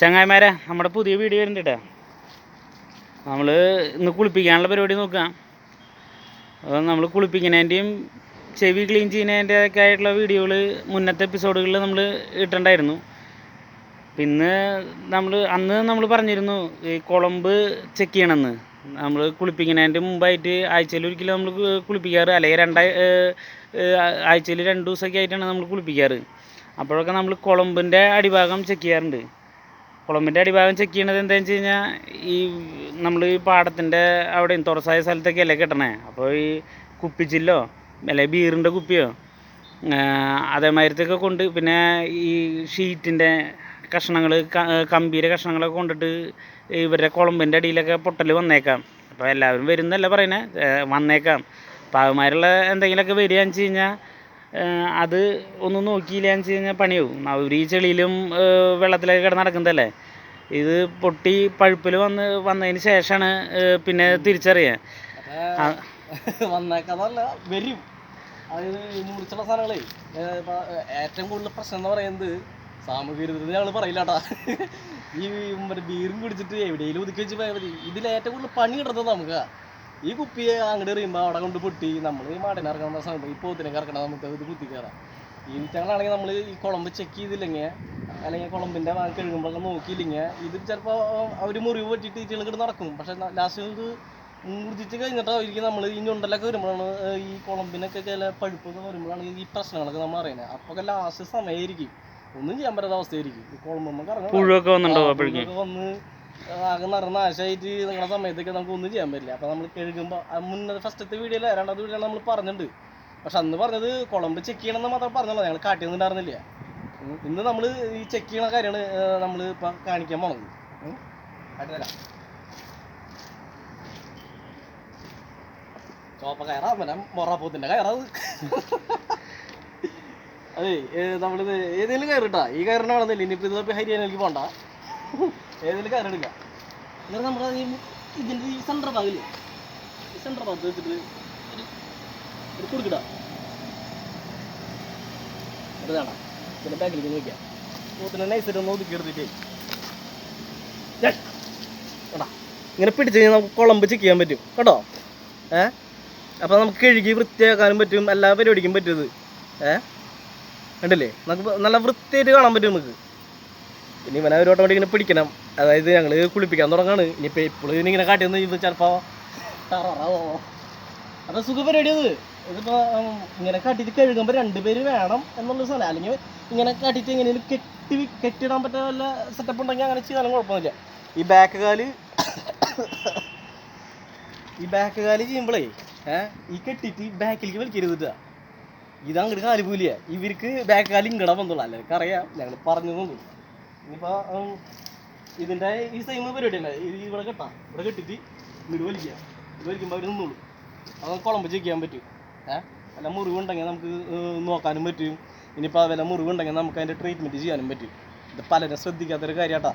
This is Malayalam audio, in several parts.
ചങ്ങായിമാരെ നമ്മുടെ പുതിയ വീഡിയോ വരുന്നുണ്ട് നമ്മൾ ഇന്ന് കുളിപ്പിക്കാനുള്ള പരിപാടി നോക്കാം. അപ്പോൾ നമ്മൾ കുളിപ്പിക്കുന്നതിന്റെയും ചെവി ക്ലീൻ ചെയ്യുന്നതിന്റെ ഒക്കെ ആയിട്ടുള്ള വീഡിയോകൾ മുന്നത്തെ എപ്പിസോഡുകളിൽ നമ്മൾ ഇട്ടുണ്ടായിരുന്നു പിന്നെ നമ്മൾ അന്ന് നമ്മൾ പറഞ്ഞിരുന്നു ഈ കുളമ്പ് ചെക്ക് ചെയ്യണമെന്ന്. നമ്മൾ കുളിപ്പിക്കുന്നതിന്റെ മുമ്പായിട്ട് ആഴ്ചയിൽ ഒരിക്കലും നമ്മൾ കുളിപ്പിക്കാറ് അല്ലെങ്കിൽ രണ്ടായി ആഴ്ചയിൽ രണ്ട് ദിവസമൊക്കെ ആയിട്ടാണ് നമ്മൾ കുളിപ്പിക്കാറ്. അപ്പോഴൊക്കെ നമ്മൾ കുളമ്പിന്റെ അടിഭാഗം ചെക്ക് ചെയ്യാറുണ്ട്. കുളമ്പിന്റെ അടിഭാഗം ചെക്ക് ചെയ്യണത് എന്താണെന്ന് വെച്ച് കഴിഞ്ഞാൽ ഈ നമ്മൾ ഈ പാടത്തിന്റെ അവിടെയും തുറസായ സ്ഥലത്തൊക്കെ കിട്ടണേ? അപ്പോൾ ഈ കുപ്പിച്ചില്ലോ അല്ലെ ബീറിന്റെ കുപ്പിയോ അതേമാതിരത്തൊക്കെ കൊണ്ട് പിന്നെ ഈ ഷീറ്റിന്റെ കഷ്ണങ്ങൾ കമ്പീരെ കഷ്ണങ്ങളൊക്കെ കൊണ്ടിട്ട് ഇവരുടെ കുളമ്പിന്റെ അടിയിലൊക്കെ പൊട്ടൽ വന്നേക്കാം. അപ്പോൾ എല്ലാവരും വരുന്നല്ല പറയുന്നത് വന്നേക്കാം. അപ്പോൾ അവന്മാരുള്ള എന്തെങ്കിലുമൊക്കെ വരികയെന്ന് വെച്ച് കഴിഞ്ഞാൽ അത് ഒന്ന് നോക്കിയില്ലാന്ന് വെച്ച് കഴിഞ്ഞാൽ പണിയാവും. അവർ ഈ ചെളിയിലും വെള്ളത്തിലൊക്കെ കിടന്ന് നടക്കുന്നതല്ലേ? ഇത് പൊട്ടി പഴുപ്പിൽ വന്ന് വന്നതിന് ശേഷമാണ് പിന്നെ തിരിച്ചറിയാൻ വരും. അതായത് മുറിച്ചുള്ള സാധനങ്ങളെ ഏറ്റവും കൂടുതൽ പ്രശ്നം എന്ന് പറയുന്നത് സാമൂഹ്യ വിരുദ്ധത ഞങ്ങൾ പറയില്ലാട്ടാ. ഈ മറ്റേ ബീറും കുടിച്ചിട്ട് എവിടെയെങ്കിലും ഒതുക്കി വെച്ച് പോയാൽ മതി. ഇതിൽ ഏറ്റവും കൂടുതൽ പണി കിടന്നത് നമുക്കാ ഈ കുപ്പിയെ അങ്ങോട്ട് എറിയുമ്പോൾ അവിടെ കൊണ്ട് പൊട്ടി. നമ്മൾ ഈ മാടിനെ ഇറക്കുന്ന സമയത്ത് ഈ പോത്തിനൊക്കെ ഇറക്കണം നമുക്ക് ഇത് കുത്തിക്കയറാം ഈ ഞങ്ങളാണെങ്കിൽ നമ്മൾ ഈ കുളമ്പ് ചെക്ക് ചെയ്തില്ലെങ്കിൽ അല്ലെങ്കിൽ കുളമ്പിന്റെ വാങ്ങി കഴുകുമ്പോഴൊക്കെ നോക്കിയില്ലെങ്കിൽ ഇത് ചിലപ്പോൾ അവർ മുറിവ് പറ്റിയിട്ട് ഈറ്റകൾ നടക്കും. പക്ഷെ ലാസ്റ്റ് ഇത് മൂർജിച്ച് കഴിഞ്ഞിട്ടായിരിക്കും നമ്മൾ ഈ ഞുണ്ടലൊക്കെ വരുമ്പോഴാണ് ഈ കുളമ്പിനൊക്കെ ചില പഴുപ്പൊക്കെ വരുമ്പോഴാണ് ഈ പ്രശ്നങ്ങളൊക്കെ നമ്മൾ അറിയുന്നത് അപ്പോൾ ലാസ്റ്റ് സമയമായിരിക്കും ഒന്നും ചെയ്യാൻ പറ്റാത്ത അവസ്ഥയായിരിക്കും. ഈ വന്നിട്ടുണ്ടോ അപ്പോഴേക്കും. പുഴുവൊക്കെ വന്ന് ആകെ നടന്ന നാശമായിട്ട് നിങ്ങളുടെ സമയത്തൊക്കെ നമുക്ക് ഒന്നും ചെയ്യാൻ പറ്റില്ല. അപ്പോൾ നമ്മൾ കഴുകുമ്പോൾ മുന്നേ ഫസ്റ്റത്തെ വീഡിയോയിൽ രണ്ടാമത്തെ വീഡിയോ നമ്മൾ പറഞ്ഞിട്ടുണ്ട് പക്ഷെ അന്ന് പറഞ്ഞത് കുളമ്പ് ചെക്ക് ചെയ്യണമെന്ന് മാത്രം പറഞ്ഞല്ലോ ഞങ്ങൾ കാട്ടിയൊന്നുണ്ടായിരുന്നില്ല. ഇന്ന് നമ്മൾ ഈ ചെക്ക് ചെയ്യണ കാര്യമാണ് നമ്മൾ ഇപ്പം കാണിക്കാൻ പോണത്. ഉം. കാട്ടി തരാം. ചോപ്പ കയറാ പിന്നെ മൊറാപ്പൂത്തിന്റെ കയറാത് അതെ. നമ്മളിത് ഏതെങ്കിലും കയറിട്ടാ ഈ കയറിനാണെന്നില്ല ഇനിയിപ്പോൾ ഇത് ഹരിയാനയിലേക്ക് പോണ്ട. ഏതെങ്കിലും കരടില്ല എന്നിട്ട് നമ്മൾ ഈ ഇതിന്റെ ഈ സെന്റർ ഭാഗമില്ലേ ഈ സെന്റർ ഭാഗത്ത് വെച്ചിട്ട് ഒരു ഒരു കൊടുക്കടാ വേണം പിന്നെ ബാക്കിലേക്ക് നോക്കിയാൽ പോത്തിനെ നൈസായിട്ട് ഒന്ന് ഒതുക്കി എടുത്തിട്ടേ. ഇങ്ങനെ പിടിച്ച് കഴിഞ്ഞാൽ നമുക്ക് കുളമ്പ് ചെക്ക് ചെയ്യാൻ പറ്റും. കേട്ടോ? ഏ? അപ്പോൾ നമുക്ക് കഴുകി വൃത്തിയാക്കാനും പറ്റും. എല്ലാ പരിപാടിക്കും പറ്റും ഇത്. ഏ? കണ്ടില്ലേ? നമുക്ക് നല്ല വൃത്തിയായിട്ട് കാണാൻ പറ്റും നമുക്ക്. ഇനി ഇവനെ ഒരു വട്ടം ഇങ്ങനെ പിടിക്കണം. അതായത് ഞങ്ങൾ കുളിപ്പിക്കാൻ തുടങ്ങാണ്. ഇനിയിപ്പോൾ എപ്പോഴും ഇങ്ങനെ കാട്ടി വന്ന് ഇത് ചിലപ്പോൾ അപ്പോൾ സുഖ പരിപാടി അത്. ഇതിപ്പോൾ ഇങ്ങനെ കാട്ടിയിട്ട് കഴുകുമ്പോൾ രണ്ട് പേര് വേണം എന്നുള്ള സ്ഥലം അല്ലെങ്കിൽ ഇങ്ങനെ കാട്ടിയിട്ട് എങ്ങനെയും കെട്ടി കെട്ടിടാൻ പറ്റുന്ന വല്ല സെറ്റപ്പ് ഉണ്ടെങ്കിൽ അങ്ങനെ ചെയ്താലും കുഴപ്പമൊന്നുമില്ല. ഈ ബാക്ക് കാൽ ഈ ബാക്ക് കാൽ ചെയ്യുമ്പോഴേ ഏഹ് ഈ കെട്ടിയിട്ട് ഈ ബാക്കിലേക്ക് വലിക്കരുതിട്ടാ ഇത് അങ്ങോട്ട് കാൽ ഇവർക്ക് ബാക്ക് കാൽ ഇങ്ങടെ വന്നുള്ളൂ അല്ല എനിക്ക് അറിയാം ഞങ്ങൾ പറഞ്ഞു തന്നു ഇനിയിപ്പോൾ ഇതിന്റെ ഈ സെയിം പരിപാടി അല്ലേ ഇത് ഇവിടെ കെട്ടാം. ഇവിടെ കെട്ടിട്ട് ഇങ്ങോട്ട് വലിക്കുക. ഇത് വലിക്കുമ്പോൾ അവർ നിന്നോളൂ. അത് കുളമ്പ് ചെയ്യാൻ പറ്റും. ഏഹ് വല്ല മുറിവുണ്ടെങ്കിൽ നമുക്ക് നോക്കാനും പറ്റും. ഇനിയിപ്പോൾ വല്ല മുറിവുണ്ടെങ്കിൽ നമുക്ക് അതിന്റെ ട്രീറ്റ്മെന്റ് ചെയ്യാനും പറ്റും. ഇത് പലരും ശ്രദ്ധിക്കാത്തൊരു കാര്യമാട്ടാ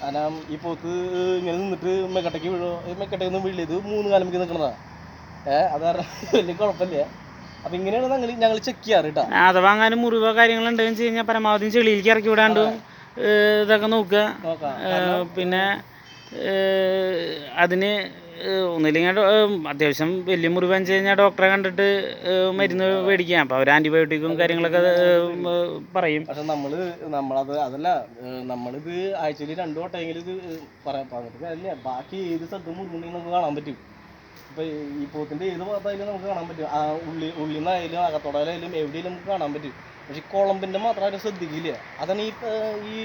കാരണം ഈ പോത്ത് ഇങ്ങനെ നിന്നിട്ട് മെക്കട്ടയ്ക്ക് വീഴോ മെക്കട്ടയിൽ നിന്ന് വീഴിയത് മൂന്ന് കാലം മുക്കി നിൽക്കണതാണ് ഏഹ് അത് കാരണം വലിയ കുഴപ്പമില്ല. അപ്പൊ ഇങ്ങനെയാണ് ഞങ്ങൾ ചെക്ക് ചെയ്യാറ് കേട്ടോ അഥവാ അങ്ങനെ മുറിവോ കാര്യങ്ങളുണ്ടെന്ന് വെച്ച് കഴിഞ്ഞാൽ പരമാവധി ചെളിയിലേക്ക് ഇറക്കി വിടാണ്ടും ഇതൊക്കെ നോക്കുക. നോക്കാം. പിന്നെ അതിന് ഒന്നില്ലെങ്കിൽ അത്യാവശ്യം വലിയ മുറിവ് വെച്ച് കഴിഞ്ഞാൽ ഡോക്ടറെ കണ്ടിട്ട് മരുന്ന് മേടിക്കാം അപ്പോൾ അവർ ആന്റിബയോട്ടിക്കും കാര്യങ്ങളൊക്കെ പറയും. പക്ഷെ നമ്മൾ നമ്മളത് അതല്ല നമ്മളിത് ആഴ്ചയിൽ രണ്ടു വട്ടമെങ്കിലും ഇത് പറയാൻ പറഞ്ഞിട്ട് ബാക്കി ഏത് സ്ഥലത്തും മുറിവുണ്ടെങ്കിൽ നമുക്ക് കാണാൻ പറ്റും. ഇപ്പൊ ഈ പോത്തിന്റെ ഏത് ഭാഗത്തായാലും നമുക്ക് കാണാൻ പറ്റും ആ ഉള്ളി ഉള്ളിൽ നിന്നായാലും അകത്തോടായാലും എവിടെയും നമുക്ക് കാണാൻ പറ്റും. പക്ഷെ ഈ കുളമ്പിന്റെ മാത്രം ആരും ശ്രദ്ധിക്കില്ല. അതാണ് ഈ ഈ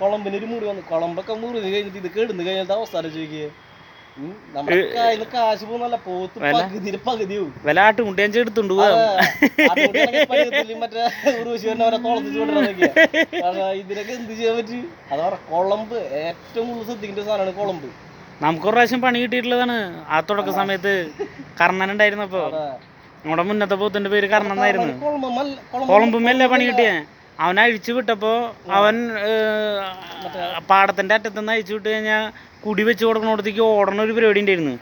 കുളമ്പിന് ഒരു മുറി വന്നു. കുളമ്പൊക്കെ മുറിവ് കഴിഞ്ഞിട്ട് ഇത് കെടുന്ന് കഴിഞ്ഞിട്ട് അവസ്ഥ ചോദിക്കുക. കാരണം ഇതിനൊക്കെ എന്ത് ചെയ്യാൻ പറ്റും? അതാ കുളമ്പ് ഏറ്റവും കൂടുതൽ ശ്രദ്ധിക്കേണ്ട സാധനമാണ് കുളമ്പ്. നമുക്ക് ഒരു പ്രാവശ്യം പണി കിട്ടിയിട്ടുള്ളതാണ്. ആ തുടക്ക സമയത്ത് കർണൻ ഉണ്ടായിരുന്നപ്പോ. നമ്മുടെ മുന്നത്തെ പോത്തിന്റെ പേര് കർണൻ എന്നായിരുന്നു. കുളമ്പ് മല്ല- പണി കിട്ടിയേ? അവൻ അഴിച്ചു വിട്ടപ്പോ അവൻ പാടത്തിന്റെ അറ്റത്തുനിന്ന് അഴിച്ചു വിട്ട് കഴിഞ്ഞാൽ കുടി വെച്ച് കൊടുക്കണോടത്തേക്ക് ഓടണ ഒരു പരിപാടി ഉണ്ടായിരുന്നു.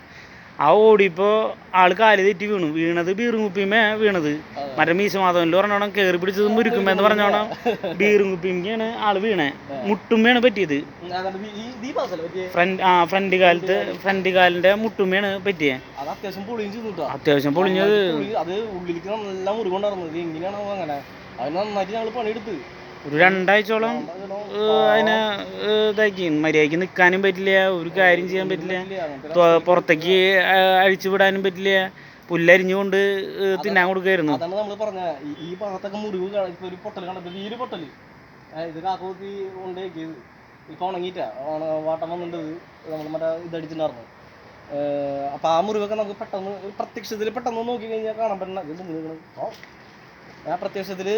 ആ ഓടിയപ്പോൾ ആൾ കാൽ തെറ്റി വീണു. വീണത് ബീറും കുപ്പിമേ വീണത്. അതെ. മറ്റേ മീശ മാധവനിൽ പറഞ്ഞോണം കയറി പിടിച്ചത് മുരുക്കുമ്പെന്ന് പറഞ്ഞോണം. ബീറും കുപ്പിക്കാണ് ആൾ വീണേ. മുട്ടുമ്മയാണ് പറ്റിയത്. ഫ്രണ്ട് ആ ഫ്രണ്ട് കാലത്ത് ഫ്രണ്ട് കാലിന്റെ മുട്ടുമ്മയാണ് പറ്റിയേ. അത് അത്യാവശ്യം പൊളിഞ്ഞത്. അത് ഉള്ളിലേക്ക് നല്ല മുറിവുണ്ടായിരുന്നു ഇത് എങ്ങനെയാണോ അങ്ങനെ. അതിന് നന്നായിട്ട് ഞങ്ങൾ പണിയെടുത്ത്. ഒരു രണ്ടാഴ്ചയോളം അതിനെ ഇതാക്കി. മര്യാദയ്ക്ക് നിൽക്കാനും പറ്റില്ല ഒരു കാര്യം ചെയ്യാൻ പറ്റില്ല. പുറത്തേക്ക് അഴിച്ചു വിടാനും പറ്റില്ല. പുല്ലരിഞ്ഞുകൊണ്ട് തിന്നാൻ കൊടുക്കായിരുന്നു. അതാണ് നമ്മൾ പറഞ്ഞ ഈ- ഭാഗത്തൊക്കെ മുറിവ് ഒരു പൊട്ടൽ കണ്ടപ്പോ ഈ ഒരു പൊട്ടൽ ഇത് കാക്കോത്തി കൊണ്ടേക്കിയത് ഇപ്പൊ ഉണങ്ങിയിട്ടാ. വാട്ടം വന്നിട്ട് നമ്മൾ മറ്റേ ഇതടിച്ചിട്ടുണ്ടായിരുന്നു. അപ്പൊ ആ മുറിവൊക്കെ നമുക്ക് പെട്ടെന്ന് പ്രത്യക്ഷത്തിൽ പെട്ടെന്ന് നോക്കി കഴിഞ്ഞാൽ കാണാൻ മുറിവുകൾ ആ പ്രത്യക്ഷത്തിൽ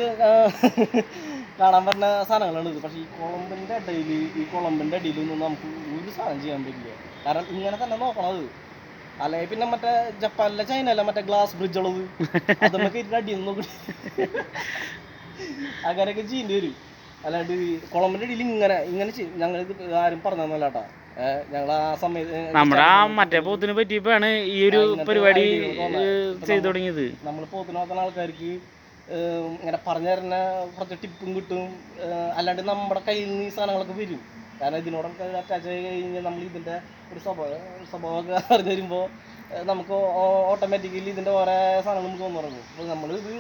കാണാൻ വരുന്ന സാധനങ്ങളാണ് ഇത്. പക്ഷെ ഈ കുളമ്പിന്റെ അടിയിൽ ഈ കുളമ്പിന്റെ അടിയിലൊന്നും നമുക്ക് ഒരു സാധനം ചെയ്യാൻ പറ്റില്ല. കാരണം ഇങ്ങനെ തന്നെ നോക്കണത്. അല്ലെങ്കിൽ പിന്നെ മറ്റേ ജപ്പാനിലെ ചൈനയിലെ മറ്റേ ഗ്ലാസ് ബ്രിഡ്ജ് ഉള്ളത് അതൊക്കെ ഇതിന്റെ അടിയിൽ നിന്ന് നോക്കി. അങ്ങനെയൊക്കെ ചെയ്യേണ്ടി വരും. അല്ലാണ്ട് കുളമ്പിന്റെ അടിയിൽ ഇങ്ങനെ ഇങ്ങനെ ഞങ്ങൾ ഇത് ആരും പറഞ്ഞല്ല കേട്ടോ. ഞങ്ങൾ ആ സമയത്ത് നമ്മുടെ ആ മറ്റേ പോത്തിനെ പറ്റിയപ്പോഴാണ് ഈ ഒരു പരിപാടി ചെയ്തു തുടങ്ങിയത്. നമ്മൾ പോത്തിന് നോക്കുന്ന ആൾക്കാർക്ക് ഇങ്ങനെ പറഞ്ഞു തരുന്ന കുറച്ച് ടിപ്പും കിട്ടും. അല്ലാണ്ട് നമ്മുടെ കയ്യിൽ നിന്ന് ഈ സാധനങ്ങളൊക്കെ വരും. കാരണം ഇതിനോടൊക്കെ അറ്റാച്ച് ആയി കഴിഞ്ഞാൽ നമ്മൾ ഇതിന്റെ ഒരു സ്വഭാവം സ്വഭാവമൊക്കെ അറിഞ്ഞു വരുമ്പോൾ നമുക്ക് ഓട്ടോമാറ്റിക്കലി ഇതിന്റെ ഓരോ സാധനങ്ങൾ നമുക്ക് വന്നു തുടങ്ങും. അപ്പോൾ നമ്മൾ ഇത്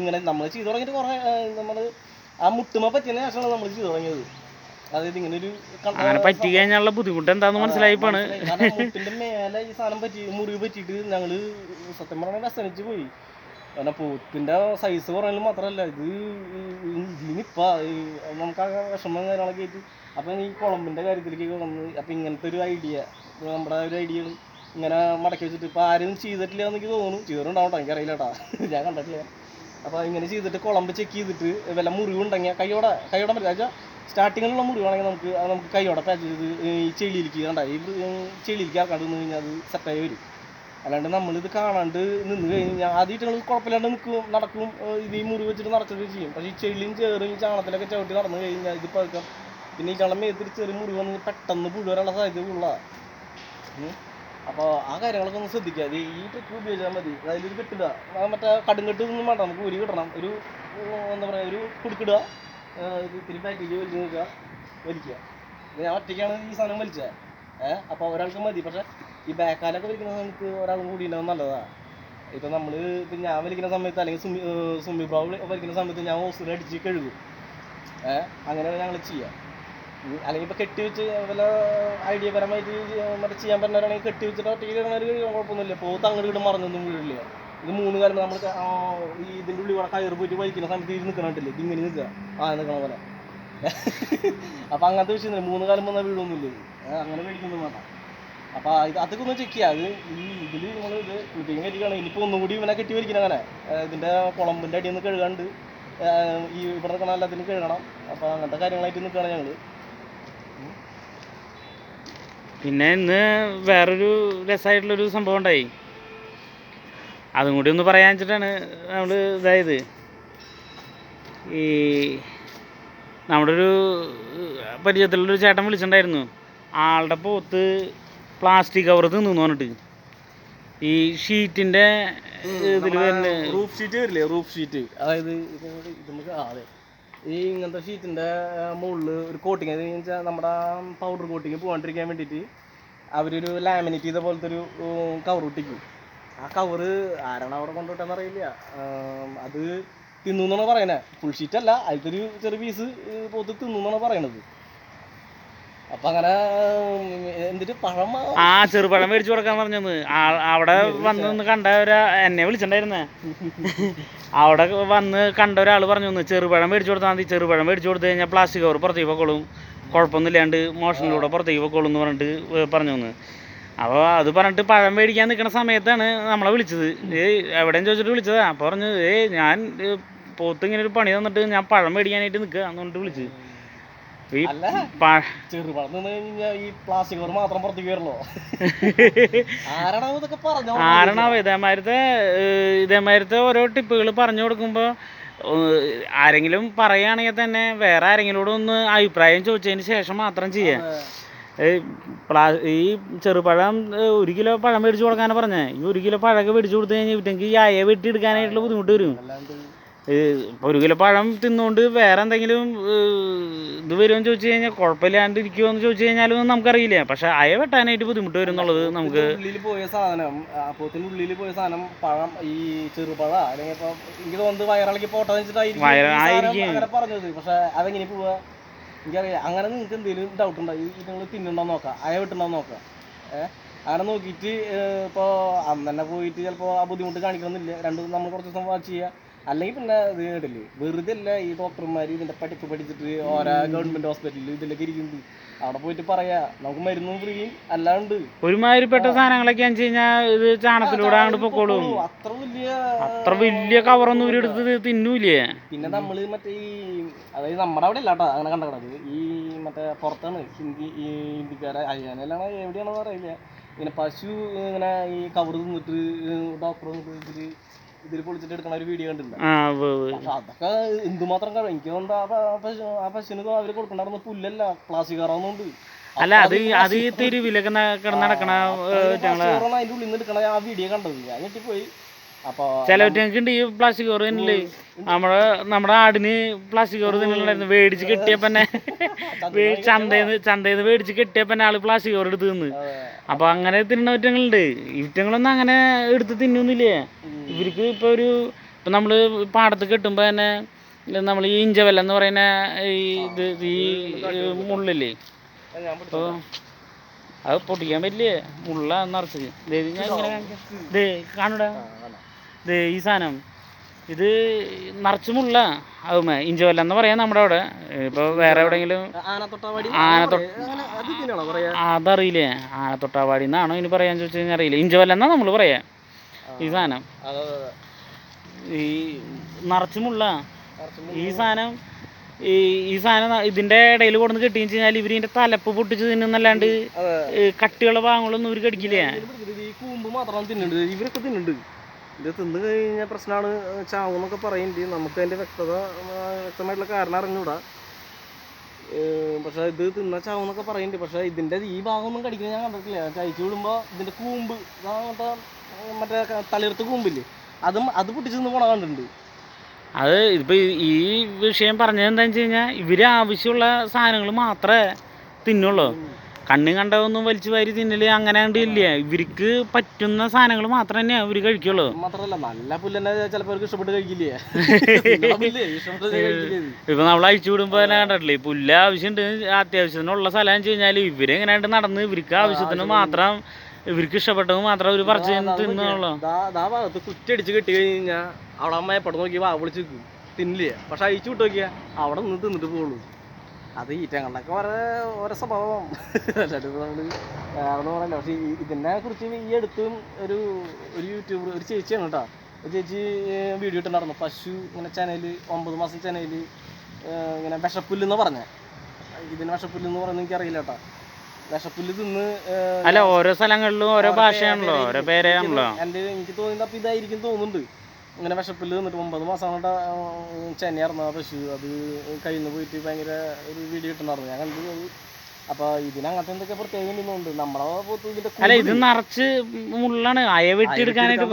ഇങ്ങനെ നമ്മൾ ചെയ്തു തുടങ്ങിയിട്ട് കുറേ നമ്മൾ ആ മുട്ടുമ പറ്റിയതിന് ശേഷമാണ് നമ്മൾ ചെയ്തു തുടങ്ങിയത്. അതായത് ഇങ്ങനെ ഒരു അങ്ങനെ പറ്റി കഴിഞ്ഞാലുള്ള ബുദ്ധിമുട്ട് എന്താന്ന് മനസ്സിലായിപ്പാണ് മുട്ടിന്റെ മേലെ ഈ സാധനം പറ്റി മുറിവ് പറ്റിയിട്ട് ഞങ്ങൾ സത്യം പറഞ്ഞാൽ വ്യസനിച്ച് പോയി. കാരണം പോത്തിന്റെ സൈസ് കുറഞ്ഞാലും മാത്രമല്ല ഇത് ഇതിനിപ്പ നമുക്ക് വിഷമം കാര്യങ്ങളൊക്കെ ആയിട്ട് അപ്പൊ ഈ കുളമ്പിന്റെ കാര്യത്തിലേക്ക് വന്ന് അപ്പൊ ഇങ്ങനത്തെ ഒരു ഐഡിയ നമ്മുടെ ഒരു ഐഡിയ ഇങ്ങനെ മടക്കി വെച്ചിട്ട് ഇപ്പൊ ആരും ചെയ്തിട്ടില്ല എന്ന് എനിക്ക് തോന്നുന്നു. ചെയ്തിട്ടുണ്ടാവട്ടോ എനിക്കറിയില്ല കേട്ടാ. ഞാൻ കണ്ടിട്ടില്ല. അപ്പൊ ഇങ്ങനെ ചെയ്തിട്ട് കുളമ്പ് ചെക്ക് ചെയ്തിട്ട് വല്ല മുറിവുണ്ടെങ്കിൽ കൈയോടെ കൈയോടെ പറ്റില്ല സ്റ്റാർട്ടിങ്ങിലുള്ള മുറിവാണെങ്കിൽ നമുക്ക് നമുക്ക് കൈയോടെ പാച്ച് ചെയ്ത് ഈ ചെളിയിലേക്ക് കണ്ട ഈ ചെളിയിലേക്ക് ആക്കാണ്ട് നിന്ന് കഴിഞ്ഞാൽ അത് സെറ്റായി വരും. അല്ലാണ്ട് നമ്മളിത് കാണാണ്ട് നിന്ന് കഴിഞ്ഞാൽ ആദ്യമായിട്ട് ഞങ്ങൾ കുഴപ്പമില്ലാണ്ട് നിൽക്കും നടക്കും ഇത് ഈ മുറി വെച്ചിട്ട് നടച്ചിട്ട് ചെയ്യും. പക്ഷേ ഈ ചെളിയും ചേറും ഈ ചാണത്തിലൊക്കെ ചവിട്ടി നടന്നു കഴിഞ്ഞാൽ ഇത് പതുക്കെ പിന്നെ ഈ ചാളം മേത്തിരി ചെറിയ മുറി വന്ന് പെട്ടെന്ന് പുഴുവരാനുള്ള സാധ്യത ഉള്ളതാണ് അപ്പോൾ ആ കാര്യങ്ങളൊക്കെ ഒന്ന് ശ്രദ്ധിക്കുക. ഈ ട്രിക്ക് ഉപയോഗിച്ചാൽ മതി. അതിലൊരു കെട്ടിടുക ആ മറ്റേ കടുങ്കെട്ട് ഒന്നും വേണ്ട. നമുക്ക് ഉരി കിട്ടണം. ഒരു എന്താ പറയുക ഒരു കുടുക്കിടുക. ഇത് ഇത്തിരി പാക്കേജ് വലിച്ച് നോക്കുക വലിക്കുക. ഇത് ഞാൻ ഒറ്റയ്ക്കാണ് ഈ സാധനം വലിച്ചത് ഏഹ് അപ്പോൾ ഒരാൾക്ക് മതി. പക്ഷേ ഈ ബാക്കാലൊക്കെ വലിക്കുന്ന സമയത്ത് ഒരാളും കൂടി ഉണ്ടാവും നല്ലതാ. ഇപ്പം നമ്മൾ ഇപ്പം ഞാൻ വലിക്കുന്ന സമയത്ത് അല്ലെങ്കിൽ സുമി സുമി ബ്രോ വലിക്കുന്ന സമയത്ത് ഞാൻ ഹോസ്റ്റലിൽ അടിച്ച് കഴുകും. ഏഹ് അങ്ങനെയാണ് ഞങ്ങൾ ചെയ്യുക അല്ലെങ്കിൽ ഇപ്പൊ കെട്ടി വെച്ച് വല്ല ഐഡിയ പരമായിട്ട് മറ്റേ ചെയ്യാൻ പറ്റുന്നവരാണെങ്കിൽ കെട്ടി വെച്ചിട്ട് ഒറ്റയ്ക്ക് കിടന്നവർ കുഴപ്പമൊന്നുമില്ല. പോത്ത് അങ്ങോട്ട് ഇവിടെ മറന്നൊന്നും വീഴില്ല ഇത് മൂന്ന് കാലം നമ്മൾ ഈ ഇതിന്റെ ഉള്ളിൽ കൂടെ കയറി പോയിട്ട് വലിക്കുന്ന സമയത്ത് ഇത് നിൽക്കണില്ലേ ഇത് ഇങ്ങനെ നിൽക്കുക ആ നിൽക്കണ പോലെ. അപ്പൊ അങ്ങനത്തെ വിഷയം മൂന്ന് കാലം വന്നാൽ വീഴൊന്നുമില്ല. അങ്ങനെ മേടിക്കുന്നത് വേണ്ട. അപ്പൊ ഇത് അതൊക്കെ ഒന്ന് ചെക്ക് ചെയ്യുക അത് ഈ ഇതിൽ നമ്മൾ ഇത് കുളിപ്പിക്കാൻ കെട്ടിക്കാണ്. ഇനിയിപ്പോ ഒന്നും കൂടി ഇവനെ കെട്ടി വലിക്കണം അങ്ങനെ. ഇതിന്റെ കുളമ്പിന്റെ അടിയിൽ നിന്ന് കഴുകാണ്ട് ഈ ഇവിടെ നിൽക്കണ എല്ലാത്തിനും കഴുകണം. അപ്പൊ അങ്ങനത്തെ കാര്യങ്ങളായിട്ട് നിൽക്കുകയാണ് ഞങ്ങൾ. പിന്നെ ഇന്ന് വേറൊരു രസമായിട്ടുള്ളൊരു സംഭവം ഉണ്ടായി. അതും കൂടി ഒന്ന് പറയാൻ വെച്ചിട്ടാണ് നമ്മൾ ഇതായത്. ഈ നമ്മുടെ ഒരു പരിചയത്തിലുള്ളൊരു ചേട്ടൻ വിളിച്ചിട്ടുണ്ടായിരുന്നു. ആളുടെ പോത്ത് പ്ലാസ്റ്റിക് കവർ തിന്നു പറഞ്ഞിട്ട്. ഈ ഷീറ്റിന്റെ ഇതിൽ വരുന്ന റൂഫ് ഷീറ്റ് വരില്ലേ? റൂഫ് ഷീറ്റ് അതായത് നമുക്ക് അതെ. ഈ ഇങ്ങനത്തെ ഷീറ്റിന്റെ മുകളിൽ ഒരു കോട്ടിങ് അത് വെച്ചാൽ നമ്മുടെ പൗഡർ കോട്ടിങ് പോകാണ്ടിരിക്കാൻ വേണ്ടിയിട്ട് അവരൊരു ലാമിനേറ്റ് ചെയ്ത പോലത്തെ ഒരു കവർ ഒട്ടിക്കും. ആ കവറ് ആരാണ് അവിടെ കൊണ്ടുവിട്ടെന്ന് അറിയില്ല. അത് തിന്നു എന്നാണ് പറയുന്നത് ഫുൾ ഷീറ്റ് അല്ല. അതിലത്തെ ഒരു ചെറിയ പീസ് പോത്ത് തിന്നു എന്നാണ് പറയണത്? അപ്പൊ അങ്ങനെ എന്നിട്ട് പഴം ആ ചെറുപഴം മേടിച്ചു കൊടുക്കാൻ പറഞ്ഞത് അവിടെ വന്ന് കണ്ട ഒരാ എന്നെ വിളിച്ചിട്ടുണ്ടായിരുന്നേ. അവിടെ വന്ന് കണ്ട ഒരാൾ പറഞ്ഞു ചെറുപഴം മേടിച്ചു കൊടുത്താൽ മതി ചെറുപഴം മേടിച്ചു കൊടുത്തു കഴിഞ്ഞാൽ പ്ലാസ്റ്റിക് കവർ പുറത്തേക്ക് പൊക്കോളും. കുഴപ്പമൊന്നുമില്ലാണ്ട് മോഷണിലൂടെ പുറത്തേക്ക് പൊക്കോളും എന്ന് പറഞ്ഞിട്ട് പറഞ്ഞു തന്നു അപ്പോൾ അത് പറഞ്ഞിട്ട് പഴം മേടിക്കാൻ നിൽക്കുന്ന സമയത്താണ് നമ്മളെ വിളിച്ചത്. ഏയ് എവിടെയും ചോദിച്ചിട്ട് വിളിച്ചതാ? അപ്പോൾ പറഞ്ഞു ഏയ് ഞാൻ പോത്ത് ഇങ്ങനെ ഒരു പണി തന്നിട്ട് ഞാൻ പഴം മേടിക്കാനായിട്ട് നിൽക്കുക എന്ന് പറഞ്ഞിട്ട് വിളിച്ചത്. ഈ ചെറുപഴം നിന്ന് കഴിഞ്ഞാൽ ഈ പ്ലാസ്റ്റിക് മാത്രം പുറത്തേക്ക് വരുള്ളൂ. ആരാണോ ഇതൊക്കെ പറഞ്ഞോ ആരണാവ് ഇതേമാരിത്തെ ഇതേമാരിത്തെ ഓരോ ടിപ്പുകൾ പറഞ്ഞു കൊടുക്കുമ്പോൾ ആരെങ്കിലും പറയുകയാണെങ്കിൽ തന്നെ വേറെ ആരെങ്കിലും ഒന്ന് അഭിപ്രായം ചോദിച്ചതിന് ശേഷം മാത്രം ചെയ്യാം. ഈ ചെറുപഴം ഒരു കിലോ പഴം മേടിച്ചു കൊടുക്കാനാണ് പറഞ്ഞേ. ഈ ഒരു കിലോ പഴമൊക്കെ മേടിച്ചു കൊടുത്തു കഴിഞ്ഞാൽ ഇവറ്റെങ്കിൽ ഈ അയ വെട്ടി എടുക്കാനായിട്ടുള്ള ബുദ്ധിമുട്ട് വരും. ഒരു കിലോ പഴം തിന്നുകൊണ്ട് വേറെ എന്തെങ്കിലും ഇത് വരുമെന്ന് ചോദിച്ചു കഴിഞ്ഞാൽ കുഴപ്പമില്ലാണ്ട് ചോദിച്ചു കഴിഞ്ഞാലൊന്നും നമുക്കറിയില്ല. പക്ഷെ അയ വെട്ടാനായിട്ട് ബുദ്ധിമുട്ട് വരും എന്നുള്ളത് നമുക്ക് ഉള്ളിൽ പോയ സാധനം അപ്പത്തിന് ഉള്ളിൽ പോയ സാധനം പഴം ഈ ചെറുപഴ അല്ലെങ്കിൽ ഇപ്പൊ എനിക്ക് തോന്നുന്നത് വയറിളക്കി പോട്ടെന്ന് വെച്ചിട്ടായിരിക്കും വയറ് ഈ സാധനം ആയിരിക്കും. അങ്ങനെ പറഞ്ഞത്. പക്ഷെ അതെങ്ങനെ പോവാ? എനിക്കറിയാം അങ്ങനെ നിങ്ങൾക്ക് എന്തെങ്കിലും ഡൗട്ട് ഉണ്ടോ? ഈ നിങ്ങൾ തിന്നുണ്ടോ നോക്കാം. അയ വിട്ടുണ്ടോ നോക്കാം. ഏഹ് അങ്ങനെ നോക്കിയിട്ട് ഇപ്പോൾ അന്ന് തന്നെ പോയിട്ട് ചിലപ്പോൾ ആ ബുദ്ധിമുട്ട് കാണിക്കണമെന്നില്ല. രണ്ട് നമ്മൾ കുറച്ച് ദിവസം വാച്ച് ചെയ്യുക അല്ലെങ്കിൽ പിന്നെ ഇത് കേട്ടില്ലേ വെറുതെ അല്ല ഈ ഡോക്ടർമാർ ഇതിന്റെ പഠിപ്പ് പഠിച്ചിട്ട് ഓരോ ഗവൺമെന്റ് ഹോസ്പിറ്റലിൽ ഇതിലൊക്കെ ഇരിക്കുന്നത് അവിടെ പോയിട്ട് പറയാ നമുക്ക് മരുന്നും ഫ്രീ അല്ലാണ്ട്. ഒരുമാതിരിപ്പെട്ട സാധനങ്ങളൊക്കെ വെച്ച് കഴിഞ്ഞാൽ ഇത് ചാണകത്തിലൂടെ അങ്ങോട്ട് പൊക്കോളും. അത്ര വലിയ അത്ര വലിയ കവറൊന്നും ഇവരെടുത്ത് തിന്നൂലേ പിന്നെ നമ്മൾ മറ്റേ ഈ അതായത് നമ്മുടെ അവിടെ അല്ലാട്ടോ അങ്ങനെ കണ്ടത് ഈ മറ്റേ പുറത്താണ് ഹിന്ദി ഈ ഹിന്ദിക്കാരെ അയ്യാനെല്ലാം എവിടെയാണെന്ന് അറിയില്ല. ഇങ്ങനെ പശു ഇങ്ങനെ ഈ കവർ തിന്നിട്ട് ഡോക്ടർ ഇതിൽ ഇതിൽ പൊളിച്ചിട്ട് എടുക്കണ ഒരു വീഡിയോ കണ്ടിട്ടുണ്ട്. പക്ഷെ അതൊക്കെ എന്തുമാത്രം കഴിയും? എനിക്ക് തോന്നുന്നു ആ പശുവിന് അവർ കൊടുക്കണ്ടായിരുന്ന പുല്ലല്ല പ്ലാസ്റ്റിക് കയറാവുന്നുണ്ട് അല്ല അത് അത് തെരുവിലൊക്കെ നടക്കണ അതിന്റെ ഉള്ളിൽ നിന്ന് എടുക്കണ ആ വീഡിയോ കണ്ടത്. ഞാൻ ഞെട്ടിപ്പോയി. അപ്പൊ ചിലവറ്റങ്ങൾക്ക് ഉണ്ട് ഈ പ്ലാസ്റ്റിക് കവർ തന്നെ നമ്മുടെ നമ്മുടെ ആടിന് പ്ലാസ്റ്റിക് കവർ തന്നെയുണ്ടായിരുന്നു മേടിച്ച് കെട്ടിയപ്പോ ചന്തയിന്ന് ചന്തയിന്ന് മേടിച്ച് കെട്ടിയപ്പന്നെ ആൾ പ്ലാസ്റ്റിക് കവർ എടുത്ത് തിന്ന്. അപ്പൊ അങ്ങനെ തിന്നുന്ന ഒറ്റങ്ങളുണ്ട് ഇവറ്റങ്ങളൊന്നും അങ്ങനെ എടുത്ത് തിന്നൊന്നുമില്ലേ? ഇവർക്ക് ഇപ്പൊ ഒരു ഇപ്പൊ നമ്മൾ പാടത്ത് കെട്ടുമ്പോ തന്നെ നമ്മൾ ഈ ഇഞ്ചവല്ല എന്ന് പറയുന്ന ഈ ഇത് ഈ മുള്ളില്ലേ? അപ്പോൾ അത് പൊട്ടിക്കാൻ പറ്റില്ലേ? മുള്ള. ദേ കാണൂടാ. ഈ സാധനം. ഇത് നിറച്ചുമുള്ള അതുമേ ഇഞ്ചവല്ല എന്ന് പറയാം നമ്മുടെ അവിടെ. ഇപ്പോൾ വേറെ എവിടെയെങ്കിലും ആനത്തൊട്ടാവാടി ആനത്തൊ- അങ്ങനെ അത് ഇതിനാണോ പറയാ? അതറിയില്ലേ? ആനത്തൊട്ടാവാടി എന്നാണോ ഇനി പറയാൻ ചോദിച്ചു കഴിഞ്ഞാൽ അറിയില്ല. ഇഞ്ചോല്ല എന്നാ നമ്മൾ പറയാ. ഈ സാധനം. ഈ നിറച്ചുമുള്ള ഈ സാധനം ഈ ഈ സാധനം ഇതിന്റെ ഇടയിൽ കൊടുന്ന് കിട്ടിയെന്ന് വെച്ച് കഴിഞ്ഞാൽ ഇവരിന്റെ ഇതിന്റെ തലപ്പ് പൊട്ടിച്ച് തിന്നുന്നല്ലാണ്ട് കട്ടിയുള്ള ഭാഗങ്ങളൊന്നും ഇവർ കടിക്കില്ല കൂമ്പ് മാത്രമാണ് തിന്നുന്നുണ്ട്. ഇവരൊക്കെ തിന്നുന്നുണ്ട്. ഇത് തിന്നു കഴിഞ്ഞാൽ പ്രശ്നമാണ് ചാവുന്നൊക്കെ പറയുന്നുണ്ട്. നമുക്ക് അതിന്റെ വ്യക്തത വ്യക്തമായിട്ടുള്ള കാരണം അറിഞ്ഞൂടാ പക്ഷേ ഇത് തിന്ന ചാവുന്നൊക്കെ പറയുന്നുണ്ട്. പക്ഷേ ഇതിന്റെ ഈ ഭാഗമൊന്നും കടിക്കുന്നത് ഞാൻ കണ്ടിട്ടില്ല. കഴിച്ചു വിടുമ്പോൾ ഇതിന്റെ കൂമ്പ് അങ്ങനത്തെ മറ്റേ മറ്റേ തളിർത്ത് കൂമ്പില്ലേ? അതും അത് പൊട്ടിച്ച് നിന്ന് പോണ കണ്ടിട്ടുണ്ട്. അത് ഇപ്പോൾ ഈ- ഈ വിഷയം പറഞ്ഞത് എന്താണെന്ന് വെച്ച് കഴിഞ്ഞാൽ ഇവർ ആവശ്യമുള്ള സാധനങ്ങൾ മാത്രമേ തിന്നുള്ളൂ. കണ്ണും കണ്ടതൊന്നും വലിച്ചു വാരി തിന്നൽ അങ്ങനെ കണ്ട് ഇല്ല. ഇവർക്ക് പറ്റുന്ന സാധനങ്ങൾ മാത്രം തന്നെ ഇവർ കഴിക്കുള്ളൂ. മാത്രല്ല നല്ല പുല്ല് ചിലപ്പോ അവർക്ക് ഇഷ്ടപ്പെട്ട് കഴിക്കില്ലേ? ഇപ്പൊ നമ്മൾ അഴിച്ചു വിടുമ്പോ തന്നെ കണ്ടിട്ടില്ലേ പുല്ല് ആവശ്യമുണ്ട് അത്യാവശ്യത്തിനുള്ള സ്ഥലം വെച്ച് കഴിഞ്ഞാൽ ഇവരെങ്ങനെയായിട്ട് നടന്ന് ഇവർക്ക് ആവശ്യത്തിന് മാത്രം ഇവർക്ക് ഇഷ്ടപ്പെട്ടത് മാത്രം ഇവർ പറിച്ചു തിന്നുള്ളൂ ഭാഗത്ത് കുറ്റടിച്ച് കെട്ടി കഴിഞ്ഞാൽ അവിടെ അമ്മയെ എപ്പോഴും നോക്കി വാ വിളിച്ച് തിന്നില്ല? പക്ഷെ അഴിച്ചു വിട്ടു നോക്കിയാ അവിടെ നിന്ന് തിന്നിട്ട് പോകുള്ളൂ അത് ഈറ്റങ്ങളൊക്കെ വേറെ ഓരോ സ്വഭാവം. അല്ലാണ്ട് നമ്മൾ വേറൊന്നും പറയല്ല. പക്ഷെ ഇതിനെ കുറിച്ച് ഈ അടുത്തും ഒരു ഒരു യൂട്യൂബർ ഒരു ചേച്ചിയാണ് കേട്ടോ. ഒരു ചേച്ചി വീഡിയോ ഇട്ടുണ്ടായിരുന്നു പശു ഇങ്ങനെ ചാനൽ ഒമ്പത് മാസം ചനൽ ഇങ്ങനെ വിഷപ്പുല്ലെന്ന് പറഞ്ഞ. ഇതിന് വിഷപ്പുല്ല് എന്ന് പറയുന്നത് എനിക്കറിയില്ല കേട്ടോ. വിഷപ്പുല്ല് തിന്ന് അല്ല ഓരോ സ്ഥലങ്ങളിലും ഓരോ ഭാഷയാണല്ലോ. ഓരോ പേരാണല്ലോ. എന്റെ എനിക്ക് തോന്നുന്നത് അപ്പം ഇതായിരിക്കും തോന്നുന്നുണ്ട്. ഇങ്ങനെ വിഷപ്പിൽ നിന്നിട്ട് ഒമ്പത് മാസം കൊണ്ട് ചെന്നൈ ആ പശു അത് കയ്യിൽ നിന്ന് പോയിട്ട് ഭയങ്കര ഒരു വീഡിയോ കിട്ടുന്നുണ്ടായിരുന്നു ഞാൻ കണ്ടു അത് അപ്പോൾ ഇതിന് എന്തൊക്കെ പ്രത്യേകം ഉണ്ട് നമ്മളെ അല്ല ഇത്? നിറച്ച് മുള്ളാണ്. അയ വെട്ടിയെടുക്കാനായിട്ട്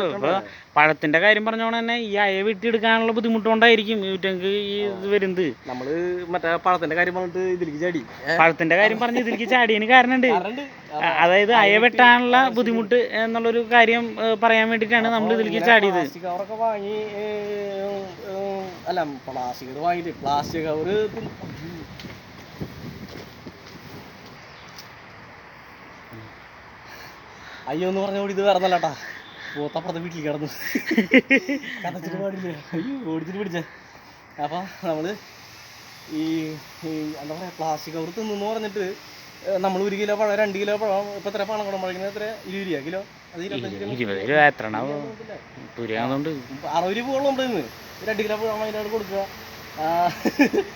പഴത്തിന്റെ കാര്യം പറഞ്ഞോണ്ട് തന്നെ ഈ അയ വെട്ടിയെടുക്കാനുള്ള ബുദ്ധിമുട്ടുകൊണ്ടായിരിക്കും ഇവറ്റങ്ങൾക്ക് ഈ ഇത് വരുന്നത്. നമ്മൾ മറ്റേ പഴത്തിന്റെ കാര്യം പറഞ്ഞിട്ട് ഇതിലേക്ക് ചാടി. പഴത്തിന്റെ കാര്യം പറഞ്ഞ് ഇതിലേക്ക് ചാടിയതിന് കാരണമുണ്ട് കാരണണ്ട്. അതായത് അയ വെട്ടാനുള്ള ബുദ്ധിമുട്ട് എന്നുള്ളൊരു കാര്യം പറയാൻ വേണ്ടിട്ടാണ് നമ്മൾ ഇതിലേക്ക് ചാടിയത്. വാങ്ങി അല്ല പ്ലാസ്റ്റിക് വാങ്ങിട്ട് വാങ്ങിയിട്ട് പ്ലാസ്റ്റിക് കവർ അയ്യോ എന്ന് പറഞ്ഞ ഓടി ഇത് വേറെ നല്ലട്ടാ പോത്തപ്പുറത്തെ വീട്ടിൽ കിടന്നു. കഥച്ചിട്ട് പാടില്ല? അയ്യോ ഓടിച്ചിട്ട് പിടിച്ചേ. അപ്പൊ നമ്മൾ ഈ എന്താ പറയാ പ്ലാസ്റ്റിക് കവർ തിന്നു പറഞ്ഞിട്ട് നമ്മൾ ഒരു കിലോ പഴം രണ്ട് കിലോ പഴം ഇപ്പൊ എത്ര പണം കൂടെ മുളയ്ക്കുന്നത് എത്ര? ഇരുപത് രൂപ. കിലോ? ഇരുപത് രൂപ എത്ര അറുപത് രൂപ ഉള്ളു നമ്മുടെ രണ്ട് കിലോ പഴം അതിനോട് കൊടുക്കുക.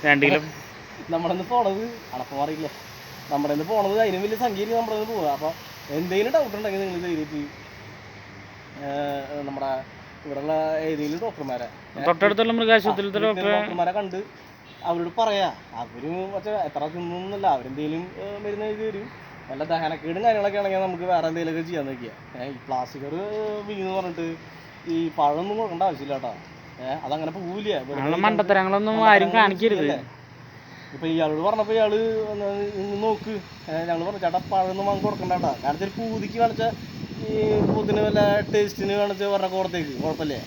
രണ്ട് കിലോ. നമ്മുടെ പോണത് അടപ്പം അറിയില്ല നമ്മുടെ പോണത് അതിനും വലിയ സംഖ്യ നമ്മുടെ ഇന്ന് പോവുക. അപ്പൊ എന്തെങ്കിലും ഡൗട്ട് ഉണ്ടെങ്കിൽ നിങ്ങൾ ധൈര്യമായിട്ട് നമ്മുടെ ഇവിടെയുള്ള ഏതെങ്കിലും ഡോക്ടർമാരെ തൊട്ടടുത്തുള്ള മൃഗാശുപത്രി ഡോക്ടർമാരെ കണ്ട് അവരോട് പറയാ അവർ മറ്റേ എത്ര തിന്നൊന്നുമില്ല അവരെന്തെങ്കിലും മരുന്ന് എഴുതി തരും. വല്ല ദഹനക്കേടും കാര്യങ്ങളൊക്കെ ആണെങ്കിൽ നമുക്ക് വേറെ എന്തെങ്കിലുമൊക്കെ ചെയ്യാൻ നോക്കിയാ. ഏഹ് ഈ പ്ലാസ്റ്റിക് വീന്ന് പറഞ്ഞിട്ട് ഈ പഴമൊന്നും കൊടുക്കേണ്ട ആവശ്യമില്ല കേട്ടോ. ഏഹ് അതങ്ങനെ പോവില്ല. മണ്ടത്തരങ്ങളൊന്നും ആരും കാണിക്കരുത്. അല്ലേ? ഇപ്പൊ ഇയാളോട് പറഞ്ഞപ്പോ ഇയാൾ ഒന്ന് ഇങ്ങ് നോക്ക്. ഞങ്ങൾ പറഞ്ഞു ചേട്ടാ പഴമൊന്നും വാങ്ങി കൊടുക്കണ്ട കേട്ടാ. കാരണം ഒരു പൂതിക്ക് കാണിച്ച ഈ പൂത്തിന് വല്ല ടേസ്റ്റിന് കാണിച്ച പറഞ്ഞ കൊടുത്തേക്ക്. കുഴപ്പമില്ലേ?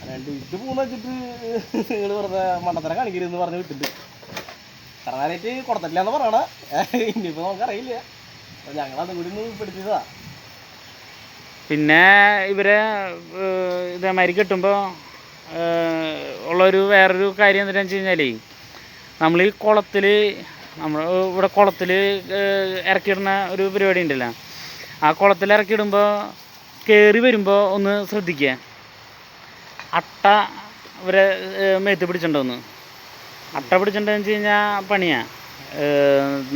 അല്ലാണ്ട് ഇത് പൂന്ന് വെച്ചിട്ട് നിങ്ങൾ വെറുതെ മണ്ടത്തരം കാണിക്കരുതെന്ന് പറഞ്ഞ് വിട്ടിട്ട്. കറങ്ങാനായിട്ട് കൊടുത്തില്ല എന്ന് പറയണ ഇനിയിപ്പോ നമുക്കറിയില്ല. അപ്പൊ ഞങ്ങളത് കൂടി ഒന്ന് പിടിച്ചതാ പിന്നെ ഇവരെ ഇതേമാതിരി കെട്ടുമ്പോൾ ഉള്ളൊരു വേറൊരു കാര്യം എന്താണെന്ന് വെച്ച് കഴിഞ്ഞാൽ നമ്മൾ ഈ കുളത്തിൽ നമ്മൾ ഇവിടെ കുളത്തിൽ ഇറക്കിയിടുന്ന ഒരു പരിപാടി ഉണ്ടല്ലോ. ആ കുളത്തിൽ ഇറക്കിയിടുമ്പോൾ കയറി വരുമ്പോൾ ഒന്ന് ശ്രദ്ധിക്കുക. അട്ട ഇവരെ മേത്ത് മേത്ത് പിടിച്ചിട്ടുണ്ടോന്ന് അട്ട പിടിച്ചിട്ടുണ്ടെന്ന് വെച്ച് കഴിഞ്ഞാൽ പണിയാ.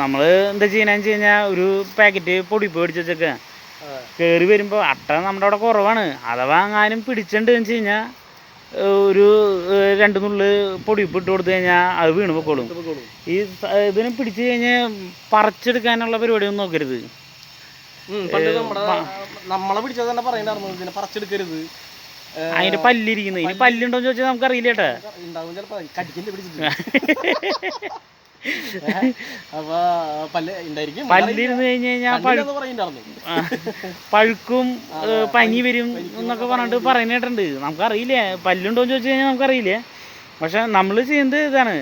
നമ്മൾ എന്താ ചെയ്യണമെന്ന് വെച്ച് കഴിഞ്ഞാൽ ഒരു പാക്കറ്റ് പൊടിപ്പ് പേടിച്ച് വെച്ചേക്കുക കയറി വരുമ്പോൾ അട്ട നമ്മുടെ അവിടെ കുറവാണ്. അഥവാ എങ്ങാനും പിടിച്ചിട്ടുണ്ട് വെച്ച് കഴിഞ്ഞാൽ ഒരു രണ്ട് നുള്ള് പൊടിപ്പ് ഇട്ട് കൊടുത്തു കഴിഞ്ഞാൽ അത് വീണ് പൊക്കോളും. ഈ ഇതിനെ പിടിച്ചു കഴിഞ്ഞാൽ പറിച്ചെടുക്കാനുള്ള പരിപാടിയൊന്നും നോക്കരുത്. നമ്മളെ പിടിച്ചത് തന്നെ പറയണ്ടായിരുന്നു ഇതിനെ പറിച്ചെടുക്കരുത്. അതിന്റെ പല്ലിരിക്കുന്നത് ഇനി പല്ലുണ്ടോന്ന് ചോദിച്ചാൽ നമുക്കറിയില്ല കേട്ടോ. ഉണ്ടാവും ചിലപ്പോ. കടിക്കല്ലേ പിടിച്ചിട്ട്. ഏഹ്, അപ്പൊ പല്ല് ഉണ്ടായിരിക്കും പല്ലിരുന്ന് കഴിഞ്ഞ് കഴിഞ്ഞാൽ പഴുക്കും പനി വരും എന്നൊക്കെ പറഞ്ഞിട്ട് പറയുന്നേട്ടുണ്ട് നമുക്കറിയില്ലേ നമുക്കറിയില്ല പല്ലുണ്ടോന്ന് ചോദിച്ചു കഴിഞ്ഞാൽ നമുക്കറിയില്ല. പക്ഷെ നമ്മൾ ചെയ്യുന്നത് ഇതാണ്.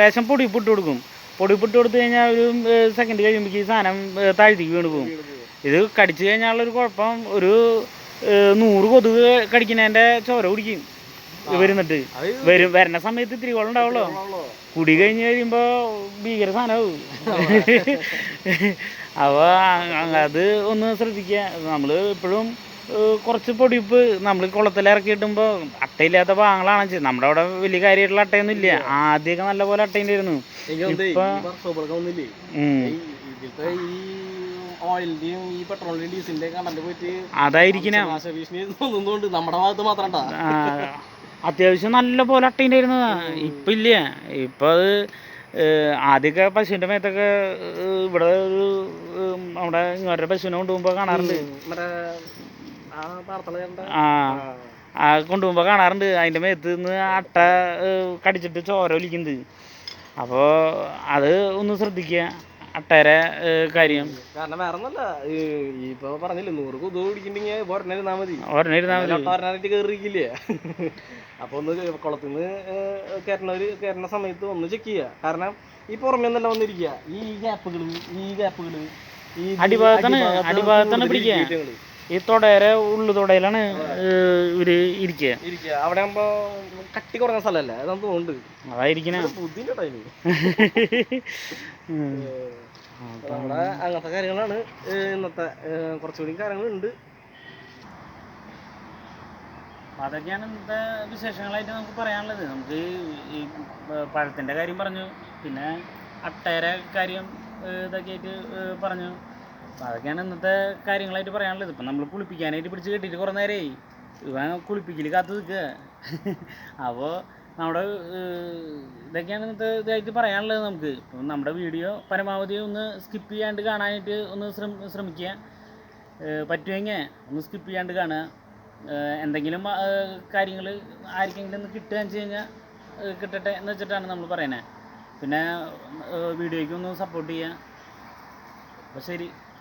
ലേശം പൊടിപ്പിട്ട് കൊടുക്കും. പൊടിപ്പിട്ട് കൊടുത്തു കഴിഞ്ഞാൽ ഒരു സെക്കൻഡ് കഴിയുമ്പോൾ ഈ സാധനം താഴ്ത്തിക്ക് വീണ് പോകും ഇത് കടിച്ചു കഴിഞ്ഞാലുള്ളൊരു കുഴപ്പം ഒരു നൂറ് കൊതുക് കടിക്കുന്നതിന്റെ ചോര കുടിക്കും. വരുന്നിട്ട് വരും. വരുന്ന സമയത്ത് ഇത്തിരി വെള്ളം ഉണ്ടാവുള്ളൂ. കുടി കഴിഞ്ഞ് കഴിയുമ്പോ ഭീകര സാധനമാവും അപ്പൊ അത് ഒന്ന് ശ്രദ്ധിക്കുക നമ്മൾ ഇപ്പോഴും കുറച്ച് പൊടിപ്പ് നമ്മൾ കുളത്തിൽ ഇറക്കി കിട്ടുമ്പോൾ അട്ടയില്ലാത്ത ഭാഗങ്ങളാണ് ചെയ്യുന്നത് നമ്മുടെ അവിടെ വലിയ കാര്യമായിട്ടുള്ള അട്ടയൊന്നും ഇല്ല. ആദ്യമൊക്കെ നല്ല പോലെ ഡീസലിന്റെയും കണ്ടന്റ് അതായിരിക്കണം. നമ്മുടെ ഭാഗത്ത് മാത്രം അത്യാവശ്യം നല്ല പോലെ അട്ടയുണ്ടായിരുന്നതാ ഇപ്പം ഇല്ല ഇപ്പം അത് ആദ്യമൊക്കെ പശുവിന്റെ മേത്തൊക്കെ ഇവിടെ ഒരു നമ്മുടെ ഇങ്ങോട്ട് പശുവിനെ കൊണ്ടുപോകുമ്പോൾ കാണാറുണ്ട്. ആ ആ. ആ കൊണ്ടുപോകുമ്പോൾ കാണാറുണ്ട്. അതിന്റെ മേത്ത് നിന്ന് അട്ട കടിച്ചിട്ട് ചോര ഒലിക്കുന്നത് അപ്പോൾ അത് ഒന്ന് ശ്രദ്ധിക്കുക. അട്ടയുടെ കാര്യം. കാരണം വേറെ ഒന്നല്ല ഇപ്പൊ പറഞ്ഞില്ലേ നൂറ് കൊതു പിടിക്കണ്ടെങ്കിൽ ഒരെണ്ണം ഇരുന്നാ മതി. ഒരെണ്ണം ഇരുന്നാൽ മതി. ഒരെണ്ണായിട്ട് കയറിയിരിക്കില്ലേ അപ്പൊ ഒന്ന് കുളത്തിൽ നിന്ന് കയറണവര് കയറുന്ന സമയത്ത് ഒന്ന് ചെക്ക് ചെയ്യുക കാരണം ഈ പുറമേ നിന്നല്ല വന്നിരിക്കുക ഈ ഗ്യാപ്പുകൾ ഈ ഗ്യാപ്പുകൾ ഈ അടിഭാഗത്താണ് അടിഭാഗത്താണ് പിടിക്കുക. ഈ തൊടയുടെ ഉള്ളു തൊടയിലാണ് ഇവർ ഇരിക്കുക ഇരിക്കുക അവിടെ ആകുമ്പോ കട്ടി കുറഞ്ഞ സ്ഥലമല്ലേ അതായിരിക്കണേ തോന്നുന്നുണ്ട്. അതായിരിക്കണ ബുദ്ധിന്റെ ടൈമിൽ നമ്മുടെ അങ്ങനത്തെ കാര്യങ്ങളാണ് ഇന്നത്തെ കുറച്ചുകൂടി കാര്യങ്ങളുണ്ട്. അതൊക്കെയാണ് ഇന്നത്തെ വിശേഷങ്ങളായിട്ട് നമുക്ക് പറയാനുള്ളത്. നമുക്ക് ഈ പഴത്തിന്റെ പഴത്തിന്റെ കാര്യം പറഞ്ഞു പിന്നെ അട്ടയുടെ കാര്യം ഇതൊക്കെ ആയിട്ട് പറഞ്ഞു. അതൊക്കെയാണ് ഇന്നത്തെ കാര്യങ്ങളായിട്ട് പറയാനുള്ളത്. ഇപ്പം നമ്മൾ കുളിപ്പിക്കാനായിട്ട് പിടിച്ച് കെട്ടിയിട്ട് കുറേ നേരമായി ഇവൻ കുളിപ്പിക്കൽ കാത്ത് നിൽക്കുക. അപ്പോൾ നമ്മുടെ ഇതൊക്കെയാണ് ഇന്നത്തെ ഇതായിട്ട് പറയാനുള്ളത് നമുക്ക്. ഇപ്പം നമ്മുടെ വീഡിയോ പരമാവധി ഒന്ന് സ്കിപ്പ് ചെയ്യാണ്ട് കാണാനായിട്ട് ഒന്ന് ശ്രമ ശ്രമിക്കുക. പറ്റുമെങ്കിൽ ഒന്ന് സ്കിപ്പ് ചെയ്യാണ്ട് കാണുക. എന്തെങ്കിലും കാര്യങ്ങൾ ആർക്കെങ്കിലും ഒന്ന് കിട്ടുക വെച്ച് കഴിഞ്ഞാൽ കിട്ടട്ടെ എന്ന് വെച്ചിട്ടാണ് നമ്മൾ പറയുന്നത്. പിന്നെ വീഡിയോയ്ക്ക് ഒന്ന് സപ്പോർട്ട് ചെയ്യുക. അപ്പോൾ ശരി.